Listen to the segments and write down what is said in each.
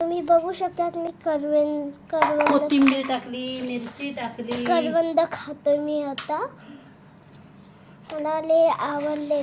तुम्ही बघू शकतात मी करवंद करवंद कोथिंबीर टाकली मिरची टाकली. करवंद खातोय मी आता. मला लय आवडले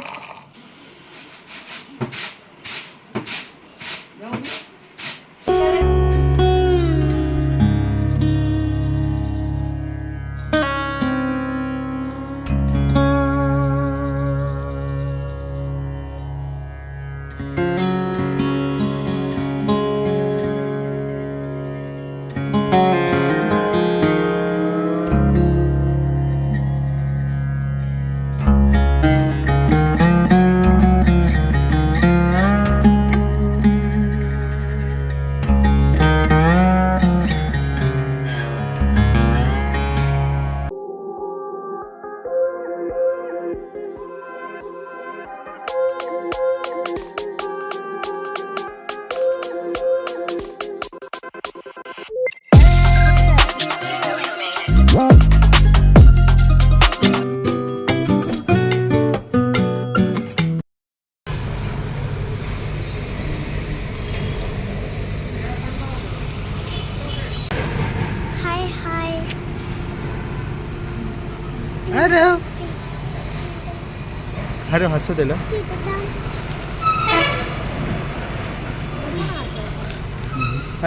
अरे हसू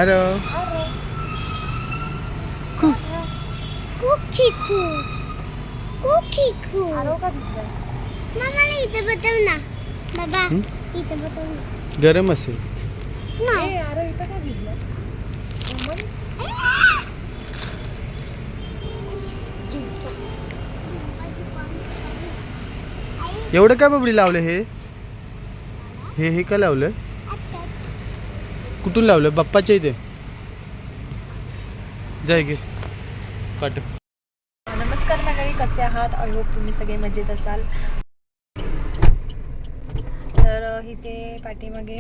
अरे कुकी खू कुकी खू का दिसलं मला इथे बघव ना बाबा? इथे ना गरम असेल. नाही अरे इथं काय भिजलं? एवढं काय बबडी लावलं हे? हे हे काय लावलं? कुठून लावलं? बाप्पाच्या इथे? जय घे पाठ. नमस्कार मंडळी कसे आहात? आय होप तुम्ही सगळे मजेत असाल. तर इथे पाठीमागे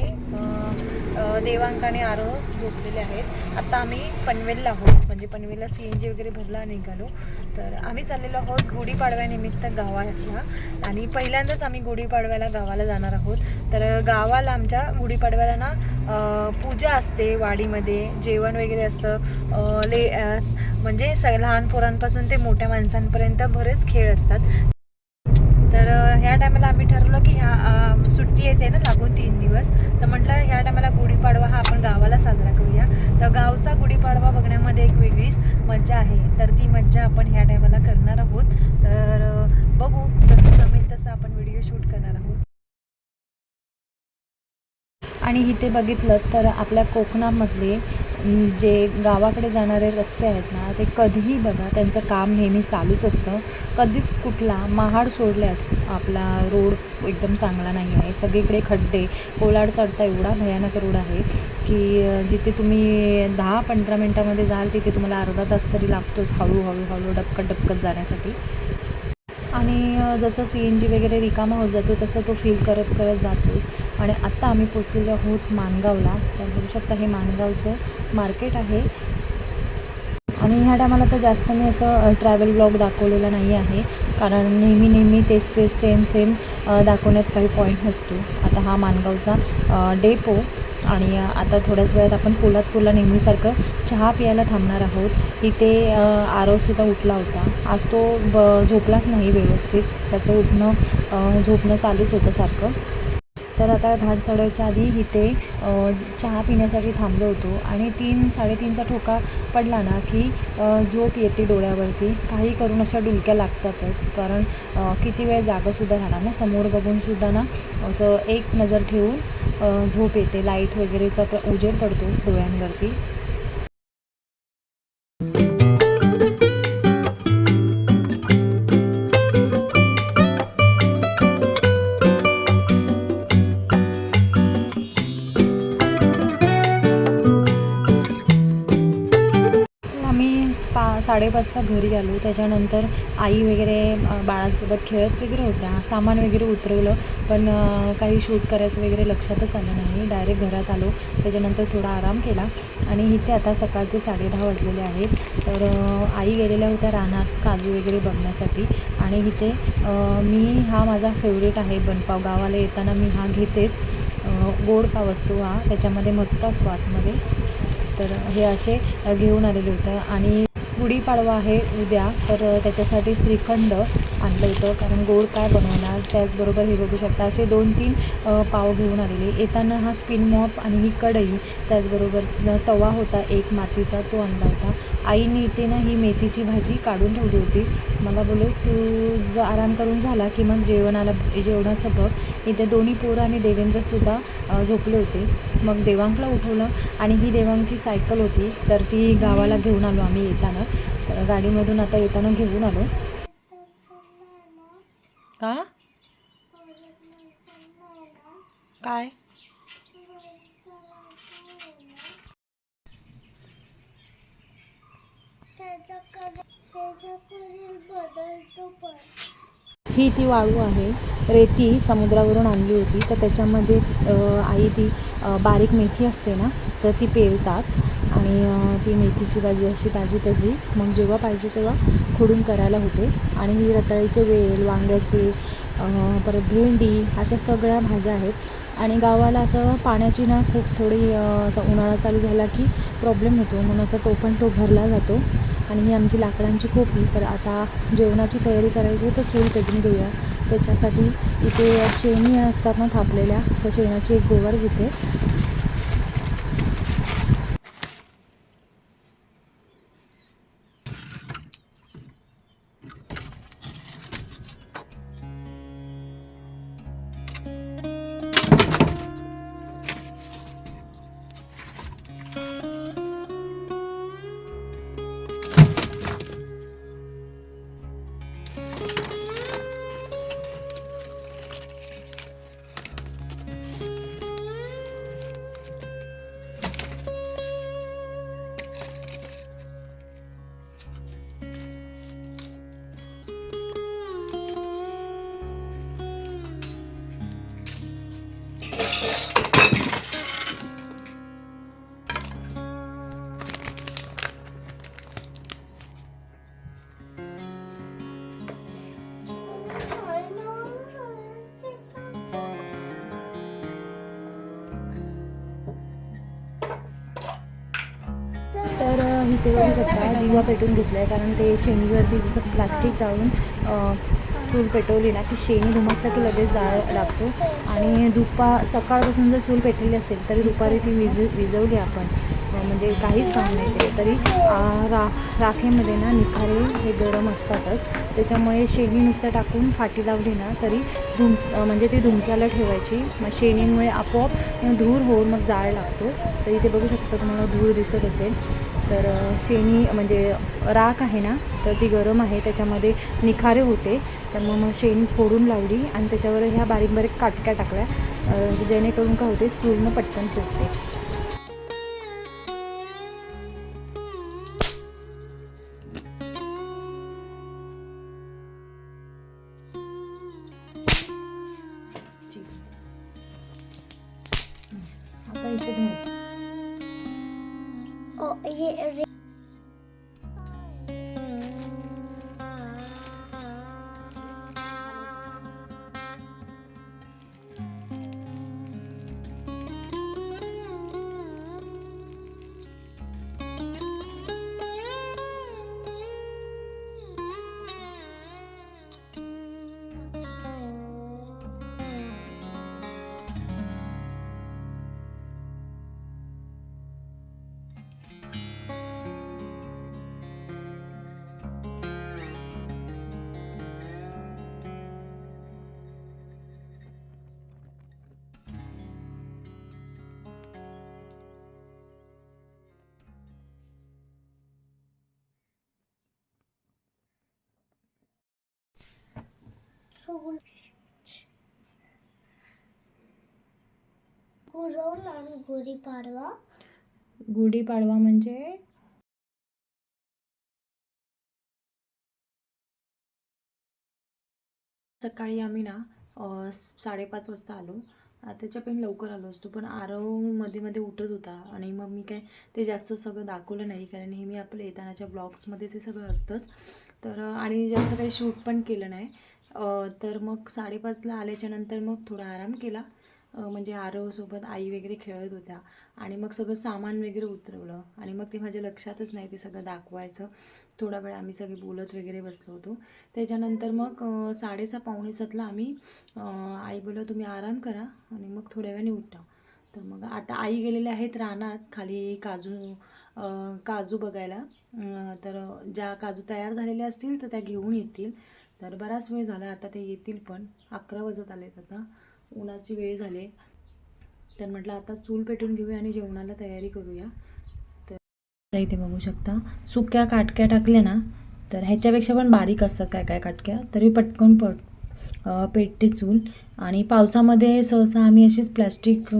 देवांकाने अ, आरोह झोपलेले आहेत. आता आम्ही पनवेलला आहोत. म्हणजे पनवेलला सी एन जी वगैरे भरला निघालो. तर आम्ही चाललेलो आहोत गुढीपाडव्यानिमित्त गावाला. आणि पहिल्यांदाच आम्ही गुढीपाडव्याला गावाला जाणार आहोत. तर गावाला आमच्या गुढीपाडव्याला ना पूजा असते वाडीमध्ये. जेवण वगैरे असतं. ले म्हणजे स लहान पोरांपासून ते मोठ्या माणसांपर्यंत बरेच खेळ असतात. तर ह्या टायमाला आम्ही ठरवलं की ह्या सुट्टी येते ना लागून तीन दिवस. तर म्हटलं ह्या टायमाला गुढीपाडवा हा आपण गावाला साजरा करूया. तर गावचा गुढीपाडवा बघण्यामध्ये एक वेगळीच मज्जा आहे. तर ती मज्जा आपण ह्या टायमाला करणार आहोत. तर बघू जसं जमेल तसं आपण व्हिडिओ शूट करणार आहोत. आणि इथे बघितलं तर आपल्या कोकणामधले जे गावाकडे जाणारे रस्ते आहेत ना ते कधीही बघा त्यांचं काम नेहमी चालूच असतं. कधीच कुठला महाड सोडल्यास आपला रोड एकदम चांगला नाही आहे. सगळीकडे खड्डे कोलाड चढता एवढा भयानक रोड आहे की जिथे तुम्ही दहा पंधरा मिनटामध्ये जाल तिथे तुम्हाला अर्धा तास तरी लागतोच हळूहळू हळू डपकत डपकत जाण्यासाठी. आणि जसं सी एन जी वगैरे रिकामा होत जातो तसं तो फील करत करत जातो आणि आत्ता आम्ही पोचलेलो आहोत माणगावला तर बघू शकता हे माणगावचं मार्केट आहे. आणि ह्या टायमाला तर जास्त मी असं ट्रॅव्हल ब्लॉग दाखवलेला नाही आहे. कारण नेहमी नेहमी तेच तेच सेम सेम दाखवण्यात काही पॉईंट नसतो. आता हा माणगावचा डेपो आणि आता थोड्याच वेळात आपण पोलादपूरला नेहमीसारखं चहा प्यायला थांबणार आहोत. इथे आरोसुद्धा आरवसुद्धा उठला होता. आज तो ब झोपलाच नाही व्यवस्थित. त्याचं उठणं झोपणं चालूच होतं सारखं. तर आता घाट चढायच्या आधी इथे चहा पिण्यासाठी थांबलो होतो आणि तीन साडेतीनचा ठोका पडला ना की झोप येते डोळ्यावरती. काही करून अशा डुलक्या लागतातच. कारण किती वेळ जागंसुद्धा राहणार ना? समोर बघूनसुद्धा ना असं एक नजर ठेवून झोप येते. लाइट वगैरेचा उजेड पडतो डोळ्यांवरती. साडेपाचला घरी आलो. त्याच्यानंतर आई वगैरे बाळासोबत खेळत वगैरे होत्या. सामान वगैरे उतरवलं पण काही शूट करायचं वगैरे लक्षातच आलं नाही. डायरेक्ट घरात आलो. त्याच्यानंतर थोडा आराम केला. आणि इथे आता सकाळचे साडेदहा वाजलेले आहेत. तर आई गेलेल्या होत्या रानात काजू वगैरे बघण्यासाठी. आणि इथे मी हा माझा फेवरेट आहे बनपाव. गावाला येताना मी हा घेतेच. गोड पाव असतो हा? त्याच्यामध्ये मस्का असतो आतमध्ये तर हे असे घेऊन आलेले होतं. आणि गुढीपाडवा आहे उद्या तर त्याच्यासाठी श्रीखंड आणलं होतं. कारण गोड काय बनवणार? त्याचबरोबर हे बघू शकता असे दोन तीन पाव घेऊन आलेले. येताना हा स्पिन मॉप आणि ही कढई त्याचबरोबर तवा होता एक मातीचा तो आणला होता. आईने इथे ना ही मेथीची भाजी काढून ठेवली होती. मला बोलले तू जर आराम करून झाला की मग जेवणाला जेवणाचं बघ इथे दोन्ही पोरं आणि देवेंद्रसुद्धा झोपले होते. मग देवांकला उठवलं आणि ही देवांगची सायकल होती. तर ती गावाला घेऊन आलो आम्ही येताना. तर गाडीमधून आता येताना घेऊन आलो. का? काय? ही ती वाळू आहे. रेती समुद्रावरून आणली होती. तर त्याच्यामध्ये आई ती बारीक मेथी असते ना तर ती पेरतात. आणि ती मेथीची भाजी अशी ताजी ताजी मग जेव्हा पाहिजे तेव्हा खोडून करायला होते. आणि ही रताळीचे वेल वांग्याचे परत भेंडी अशा सगळ्या भाज्या आहेत. आणि गावाला असं पाण्याची ना खूप थोडी असं उन्हाळा चालू झाला की प्रॉब्लेम होतो. म्हणून असं टोपण टोप भरला जातो. आणि ही आमची लाकडांची खोपी. तर आता जेवणाची तयारी करायची आहे तर फूल पेटून घेऊया. त्याच्यासाठी इथे शेणी असतात ना थापलेल्या तर शेणाची एक गोवर घेते. इथे बघू शकता दिवा पेटून घेतला आहे कारण ते शेणीवरती जसं प्लास्टिक जाळून चूल पेटवली ना की शेणी धुमसलं की लगेच जाळ लागतो. आणि दुपा सकाळपासून जर चूल पेटलेली असेल तरी दुपारी ती विज विजवली आपण. म्हणजे काहीच काम नाही केलं तरी. रा राखेमध्ये ना निखारे हे गरम असतातच. त्याच्यामुळे शेणी नुसतं टाकून फाटी लावली ना तरी धुमस म्हणजे ती धुमसाला ठेवायची. मग शेणीमुळे आपोआप धूर होऊन मग जाळ लागतो. तर इथे बघू शकता तुम्हाला धूर दिसत असेल. तर शेणी म्हणजे राख आहे ना तर ती गरम आहे त्याच्यामध्ये निखारे होते. तर मग मग शेणी फोडून लावली आणि त्याच्यावर ह्या बारीक बारीक काटक्या टाकल्या जेणेकरून का होते चूर्ण पटकन फुटते आणि गुढीपाडवा गुढीपाडवा म्हणजे? सकाळी आम्ही ना साडेपाच वाजता आलो. त्याच्या पण लवकर आलो असतो पण आरवमध्ये मध्ये उठत होता. आणि मग मी काय ते जास्त सगळं दाखवलं नाही कारण नेहमी आपलं येतानाच्या ब्लॉग्समध्ये ते सगळं असतंच. तर आणि जास्त काही शूट पण केलं नाही. तर मग साडेपाचला आल्याच्यानंतर मग थोडा आराम केला. म्हणजे आरवसोबत आई वगैरे खेळत होत्या. आणि मग सगळं सामान वगैरे उतरवलं. आणि मग ते माझ्या लक्षातच नाही ते सगळं दाखवायचं. थोडा वेळ आम्ही सगळे बोलत वगैरे बसलो होतो. त्याच्यानंतर मग साडेसहा पावणे सातला आम्ही आई बोललं तुम्ही आराम करा आणि मग थोड्या वेळाने उठा. तर मग आता आई गेलेले आहेत रानात खाली काजू काजू बघायला. तर ज्या काजू तयार झालेल्या असतील तर त्या घेऊन येतील. तर बराच वेळ झाला आता ते येतील पण. अकरा वाजत आलेत आता. उन्हाची वेळ झाली. तर म्हटलं आता चूल पेटून घेऊया आणि जेवणाला तयारी करूया. तर इथे बघू शकता सुक्या काटक्या टाकल्या ना तर ह्याच्यापेक्षा पण बारीक असतात काय काय काटक्या. तरी पटकन पट पेटते चूल. आणि पावसामध्ये सहसा आम्ही अशीच प्लॅस्टिक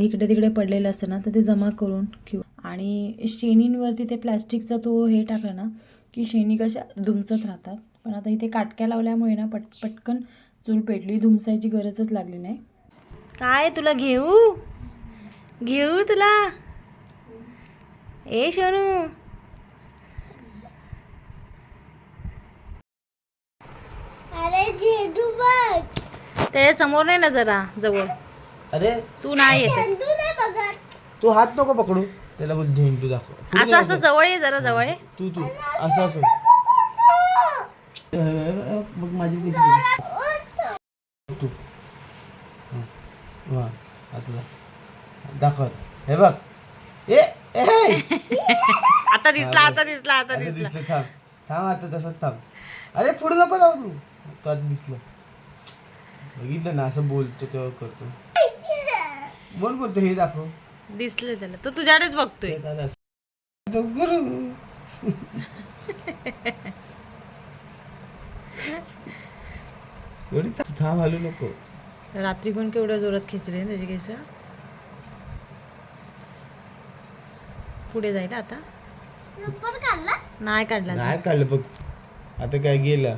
इकडे तिकडे पडलेलं असतं ना तर ते जमा करून किंवा आणि शेणींवरती ते प्लॅस्टिकचा तो हे टाकला ना की शेणी कशा दुमचत राहतात. पण आता इथे काटक्या लावल्यामुळे ना पट पटकन चूल पेटली धुमसायची गरजच लागली नाही. काय तुला घेऊ? घेऊ तुला? ए सोनू अरे झेंडू बघ. ते समोर नाही ना जरा जवळ. अरे तू नाही येतेस झेंडू नाही बघत. तू हात नको पकडू. त्याला बोल झेंडू दाखव. असं असं जवळ ये जरा जवळ ये. तू तू असं असं. मग माझी. तू. हं. वा आता दाखव. हे बघ. ए ए आता दिसला आता दिसला आता दिसला. थांब. थांब आता तसंच थांब. अरे पुढे नको जाऊ तू. तो आता दिसलं. बघितलं ना असं बोलतो तेव्हा करतो. बोल बोलतो हे दाखव. दिसलं त्याला. तो तुझ्याकडेच बघतोय. गुरु. एवढी था- थांब हलू नको. रात्री पण केवढ्या जोरात खेचले ना त्याचे केस? पुढे जाईल आता? नाही काढला नाही काढलं बघ आता काय गेलं?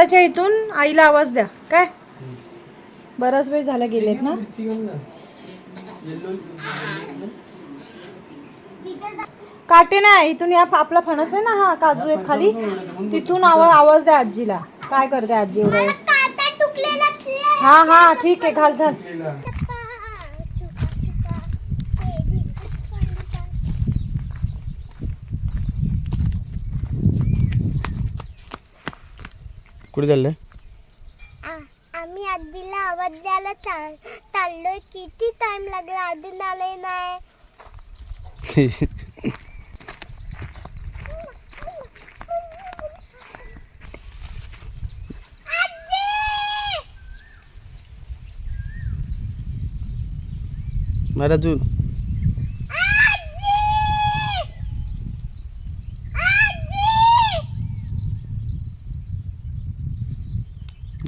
फणसाच्या इथून आईला आवाज द्या. काय? बराच वेळ झाला गेलेत ना? काटे नाही इथून या आपला फणस आहे ना हा काजू आहेत खाली. तिथून आवाज आवाज द्या आजीला. काय करते आजी एवढा. हा हा ठीक आहे घाल घाल. कुठे चाललंय? आम्ही आजीला आवाज द्यायला चाल चाललोय. किती टाइम लागला? अजून आले नाही. मला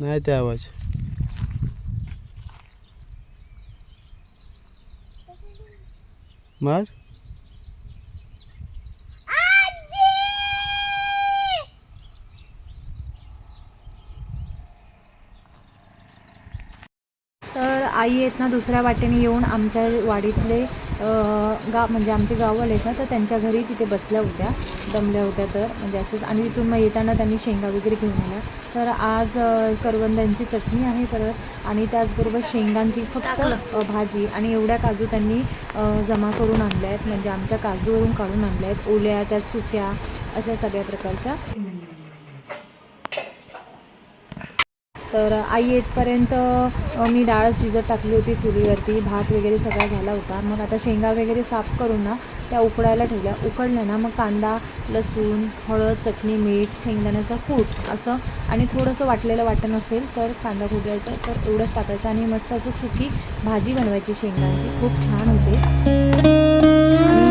नाही ते आवाज. मार. तर आई आहेत ना दुसऱ्या वाटेने येऊन आमच्या वाडीतले गाव म्हणजे आमचे गाववाले आहेत ना तर त्यांच्या घरी तिथे बसल्या होत्या दमल्या होत्या तर म्हणजे असंच. आणि तिथून मग येताना त्यांनी शेंगा वगैरे घेऊन आल्या. तर आज करवंदांची चटणी आहे परत आणि त्याचबरोबर शेंगांची फक्त भाजी आणि एवढ्या काजू त्यांनी जमा करून आणल्या आहेत. म्हणजे आमच्या काजूवरून काढून आणल्या आहेत. ओल्या त्या सुक्या अशा सगळ्या प्रकारच्या. तर आई येतपर्यंत मी डाळ शिजत टाकली होती चुलीवरती भात वगैरे सगळा झाला होता. मग आता शेंगा वगैरे साफ करून ना त्या उकडायला ठेवल्या. उकडल्या ना मग कांदा लसूण हळद चटणी मीठ शेंगदाण्याचा कूट असं आणि थोडंसं वाटलेलं वाटण असेल तर कांदा खोबऱ्याचा तर एवढंच टाकायचं आणि मस्त असं सुकी भाजी बनवायची शेंगांची. खूप छान होते. आणि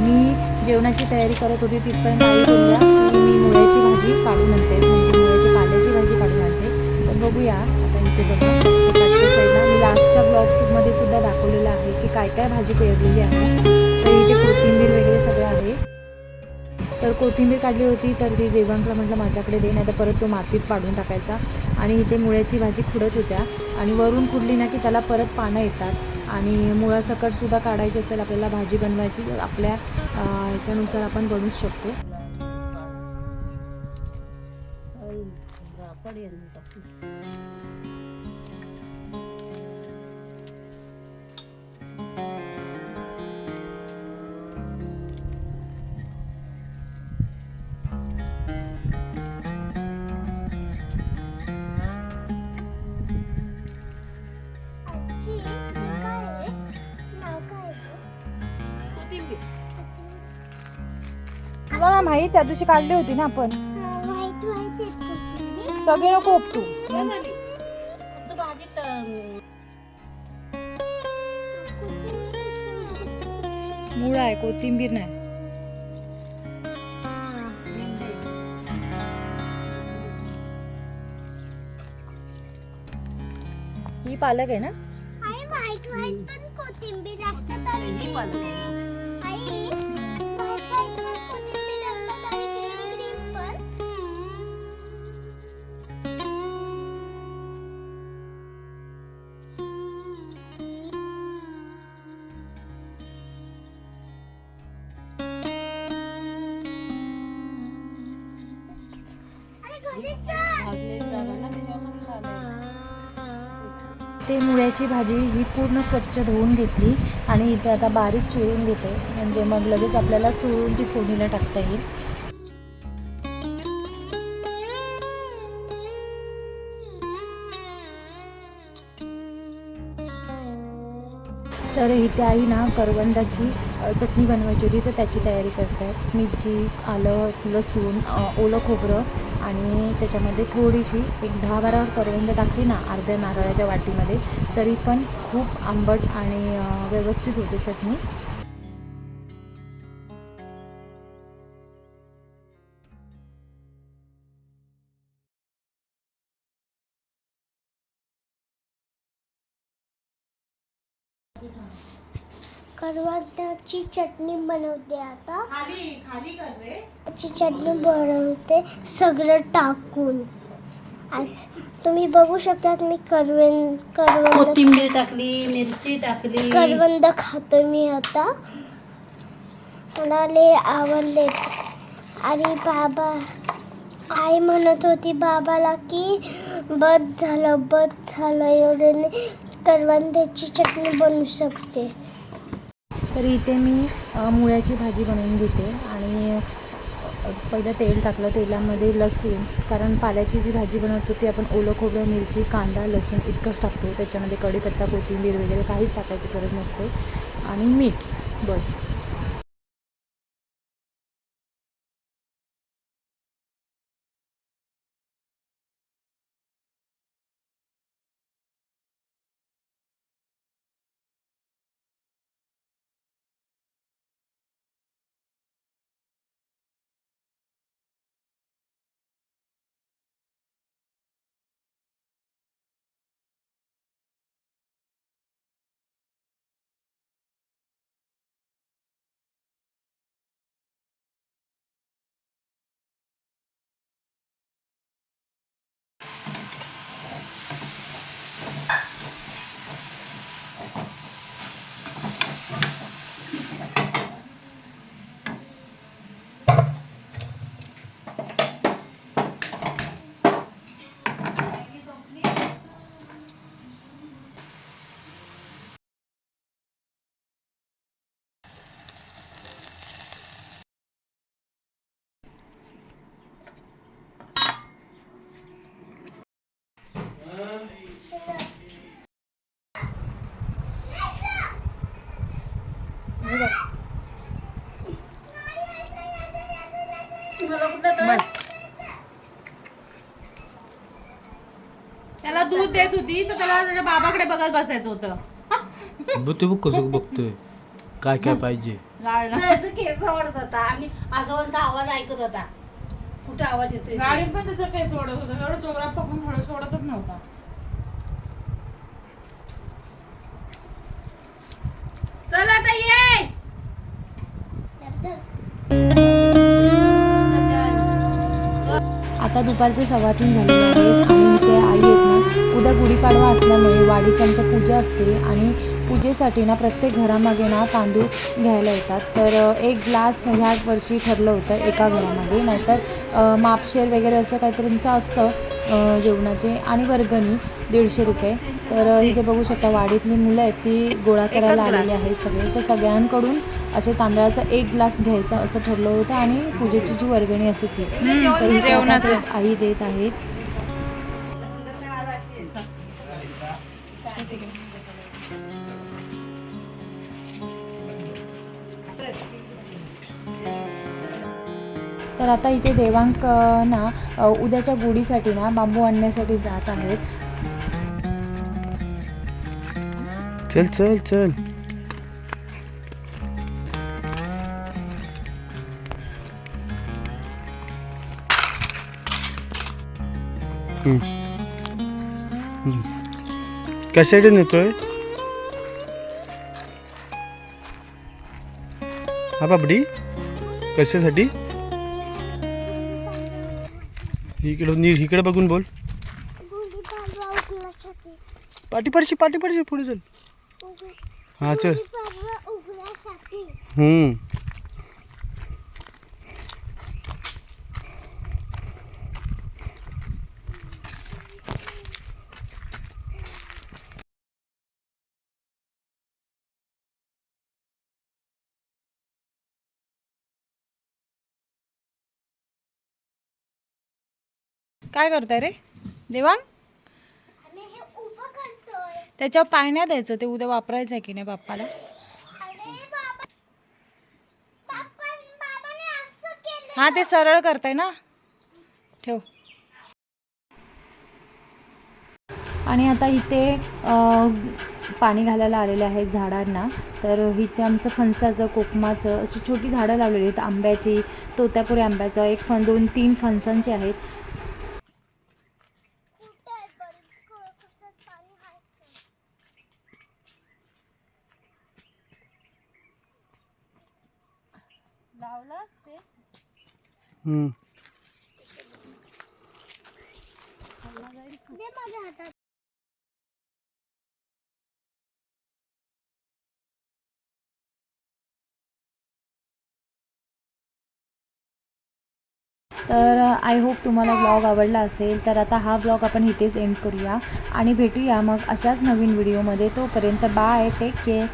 मी जेवणाची तयारी करत होती तिथपर्यंत आई बोलल्या की मी मुळ्याची भाजी काढून आणते. म्हणजे मुळ्याची पाल्याची भाजी काढून बघूया. आता इथे बघा. साईडला मी लास्टच्या ब्लॉग्समध्ये सुद्धा दाखवलेलं आहे की काय काय भाजी पेरलेली आहे. तर इथे कोथिंबीर वगैरे सगळं आहे. तर कोथिंबीर काढली होती तर ती देवांकडं म्हटलं माझ्याकडे दे नाही तर परत तो मातीत पाडून टाकायचा. आणि इथे मुळ्याची भाजी खुडत होत्या. आणि वरून खुडली ना की त्याला परत पानं येतात. आणि मुळासकटसुद्धा काढायची असेल आपल्याला भाजी बनवायची तर आपल्या ह्याच्यानुसार आपण बनवूच शकतो. आजी, माहीत त्या दिवशी काढली होती ना आपण. सगळे नको उपटू. मुळा आहे कोथिंबीर नाही. ही पालक आहे ना? कोथिंबीर असतात ते मुळ्याची भाजी ही पूर्ण स्वच्छ धुवून घेतली आणि इथे आता बारीक चिरून घेते. म्हणजे मग लगेच आपल्याला चुळून ती फोडणीला टाकता येईल. तर इथे आई ना करवंदाची चटणी बनवायची होती तर त्याची तयारी करत आहेत मिरची आलं लसूण ओलं खोबरं आणि त्याच्यामध्ये थोडीशी एक दहा बारा करवंद टाकली ना अर्ध्या नारळाच्या वाटीमध्ये तरी पण खूप आंबट आणि व्यवस्थित होते चटणी. करवंदाची चटणी बनवते आता. ची चटणी बनवते सगळं टाकून. आणि तुम्ही बघू शकता मी करवंद करवंद कोथिंबीर टाकली मिरची टाकली. करवंद खातो मी आता. मला लय आवडले. आणि बाबा आई म्हणत होती बाबाला की बद झालं बद झालं एवढं करवंदाची चटणी बनवू शकते. तर इथे मी मुळ्याची भाजी बनवून घेते आणि पहिलं तेल टाकलं तेलामध्ये लसूण कारण पाल्याची जी भाजी बनवतो ती आपण ओलं खोबरं मिरची कांदा लसूण इतकंच टाकतो. त्याच्यामध्ये कढीपत्ता कोथिंबीर वगैरे काहीच टाकायची गरज नसते. आणि मीठ बस त्याला दूध देत होती तर त्याला त्याच्या बाबाकडे बघत बसायचं होतं. बघ ते बघ कसं बघतोय. काय काय पाहिजे. गाडला त्याचं केस ओढत होता आणि आजोबांचा आवाज ऐकत होता. कुठे आवाज येतोय गाडीत पण त्याचा फेस ओढत होता. एवढं जोरात पकडून थोडं सोडतच नव्हता. चल आता ये. आता दुपारचे सव्वा तीन आहेत आणि उद्या गुढीपाडवा असल्यामुळे वाडीची आमच्या पूजा असते आणि पूजेसाठी ना प्रत्येक घरामागे ना तांदूळ घ्यायला येतात. तर एक ग्लास ह्या वर्षी ठरलं होतं एका घरामागे. नाहीतर मापशेर वगैरे असं काहीतरीचं असतं जेवणाचे आणि वर्गणी दीडशे रुपये. तर इथे बघू शकता वाडीतली मुलं आहेत ती गोळा करायला आलेली आहेत सगळे. तर सगळ्यांकडून असे तांदळाचा एक ग्लास घ्यायचा असं ठरलं होतं आणि पूजेची जी वर्गणी असते ती. आई देत आहेत. तर आता इथे देवांक ना उद्याच्या गुढीसाठी ना बांबू आणण्यासाठी जात आहेत. चल चल चल. कशासाठी नेतोय हा बाबडी कशासाठी इकडं नी इकडे बघून बोल. पाठी पडशी पाठी पडशी पुढे चल. हा चल. हम्म. काय करताय रे? देवांग? हे त्याच्यावर नाही द्यायचं ते उद्या वापरायचं आहे की नाही बाप्पाला? हा ते सरळ करताय ना? ठेव. आणि आता इथे अ, पाणी घालायला आलेले आहेत झाडांना. तर इथे आमचं फणसाचं कोकमाचं अशी छोटी झाडं लावलेली आहेत. आंब्याची तोत्यापुरी आंब्याचं एक फण दोन तीन फणसांची आहेत कुठं आहे पण कसं पाणी आहे हम्म. दे माझ्या हातात तर uh, आय होप तुम्हाला ब्लॉग आवडला असेल तर आता हा ब्लॉग आपण इथेच एंड करूया. आणि भेटूया मग अशाच नवीन व्हिडिओमध्ये तोपर्यंत बाय टेक केअर